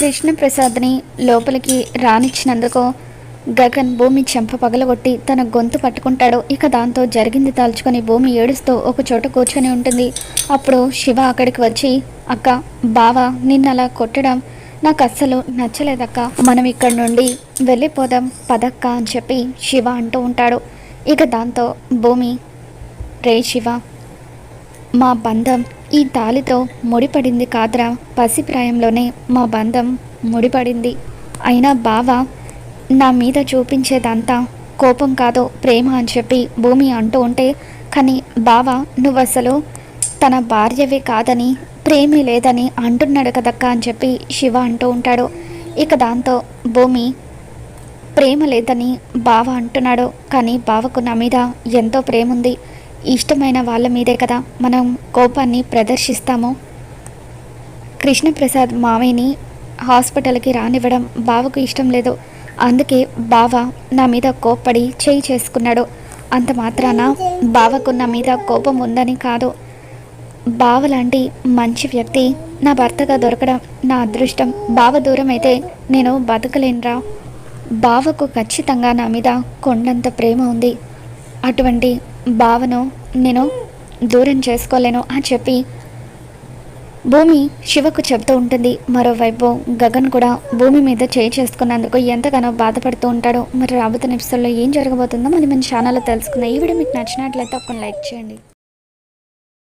కృష్ణప్రసాద్ని లోపలికి రానిచ్చినందుకు గగన్ భూమి చెంప పగలగొట్టి తన గొంతు పట్టుకుంటాడు. ఇక దాంతో జరిగింది దాల్చుకొని భూమి ఏడుస్తూ ఒక చోట కూర్చొని ఉంటుంది. అప్పుడు శివ అక్కడికి వచ్చి అక్క బావ నిన్నలా కొట్టడం నాకు అస్సలు నచ్చలేదక్క. మనం ఇక్కడ నుండి వెళ్ళిపోదాం పదక్క అని చెప్పి శివ అంటూ ఉంటాడు. ఇక దాంతో భూమి రే శివ మా బంధం ఈ తాలితో ముడిపడింది కాదురా. పసిప్రాయంలోనే మా బంధం ముడిపడింది. అయినా బావ నా మీద చూపించేదంతా కోపం కాదో ప్రేమ అని చెప్పి భూమి అంటూ ఉంటే కానీ బావ నువ్వు అసలు తన భార్యవే కాదని ప్రేమి లేదని అంటున్నాడు కదక్క అని చెప్పి శివ అంటూ ఉంటాడు. ఇక దాంతో భూమి ప్రేమ లేదని బావ అంటున్నాడు. కానీ బావకు నా మీద ఎంతో ప్రేమ ఉంది ఇష్టమైన వాళ్ళ మీదే కదా మనం కోపాన్ని ప్రదర్శిస్తాము? కృష్ణప్రసాద్ మావయ్యని హాస్పిటల్కి రానివ్వడం బావకు ఇష్టం లేదు. అందుకే బావ నా మీద కోప్పడి చేయి చేసుకున్నాడు. అంత మాత్రాన బావకు నా మీద కోపం ఉందని కాదు. బావ లాంటి మంచి వ్యక్తి నా భర్తగా దొరకడం నా అదృష్టం. బావ దూరం అయితే నేను బతకలేనురా. బావకు ఖచ్చితంగా నా మీద కొండంత ప్రేమ ఉంది. అటువంటి భావను నేను దూరం చేసుకోలేను అని చెప్పి భూమి శివకు చెప్తూ ఉంటుంది. మరోవైపు గగన్ కూడా భూమి మీద చేయి చేసుకున్నందుకు ఎంతగానో బాధపడుతూ ఉంటాడో. మరి రాబోతున్న ఎపిసోడ్లో ఏం జరగబోతుందో మరి మన ఛానల్లో తెలుసుకుందాం. ఈ వీడియో మీకు నచ్చినట్లయితే ఒక లైక్ చేయండి.